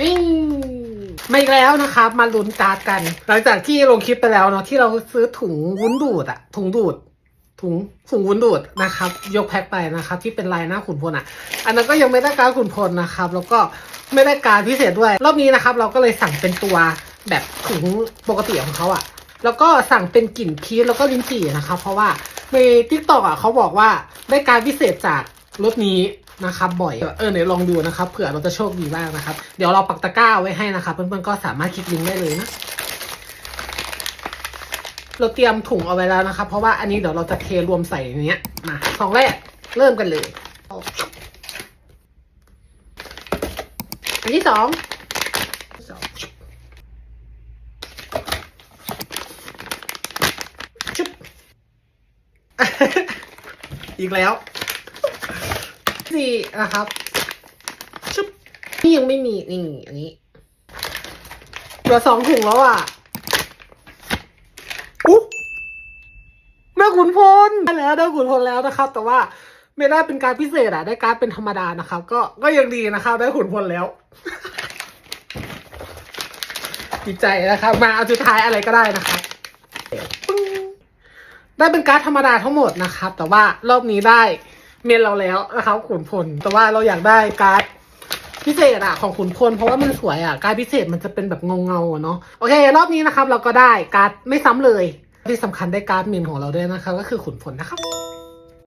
นี่มาอีกแล้วนะครับมาลุ้นการ์ดกัน หลังจากที่ลงคลิปไปแล้วเนาะที่เราซื้อถุงวุ้นดูดอะถุงดูด ถุงถุงวุ้นดูดนะครับ ยกแพ็คไปนะครับ ที่เป็นลายหน้าขุนพลอะอันนั้นก็ยังไม่ได้การดขุนพลนะครับ แล้วก็ไม่ได้การดพิเศษด้วย รอบนี้นะครับ เราก็เลยสั่งเป็นตัวแบบถุงปกติของเขาอะแล้วก็สั่งเป็นกลิ่นพีชแล้วก็ลิ้นจี่นะครับเพราะว่าในทิกตอกอะเขาบอกว่าได้การดพิเศษจาก รถนี้นะครับบ่อยเออเดี๋ยวลองดูนะครับเผื่อเราจะโชคดีบ้างนะครับ เดี๋ยวเราปักตะกร้าไว้ให้นะครับ เพื่อนๆก็สามารถคลิกลิงก์ได้เลยนะเราเตรียมถุงเอาไว้แล้วนะครับ เพราะว่าอันนี้เดี๋ยวเราจะเทรวมใส่ในเนี้ยมาซองแรกเริ่มกันเลยอันที่สองสองชุบอีกแล้ว สี่นะครับ ชุบนี่ยังไม่มีนี่อันนี้เหลือสองถุงแล้วอะอุ๊ยแม่ขุนพลได้แล้วได้ขุนพลแล้วนะครับ แต่ว่าไม่ได้เป็นการพิเศษอะได้การเป็นธรรมดานะครับ ก็ก็ยังดีนะครับ ได้ขุนพลแล้วดีใจนะครับ มาเอาสุดท้ายอะไรก็ได้นะครับได้เป็นการธรรมดาทั้งหมดนะครับ แต่ว่ารอบนี้ได้ เมนเราแล้วนะครับขุนพล แต่ว่าเราอยากได้การดพิเศษอะของขุนพล เพราะว่ามันสวยอะการดพิเศษมันจะเป็นแบบเงาเงาเนาะโอเค รอบนี้นะครับ เราก็ได้การดไม่ซ้ำเลย ที่สำคัญได้การดเมนของเราด้วยนะครับก็คือขุนพลนะครับ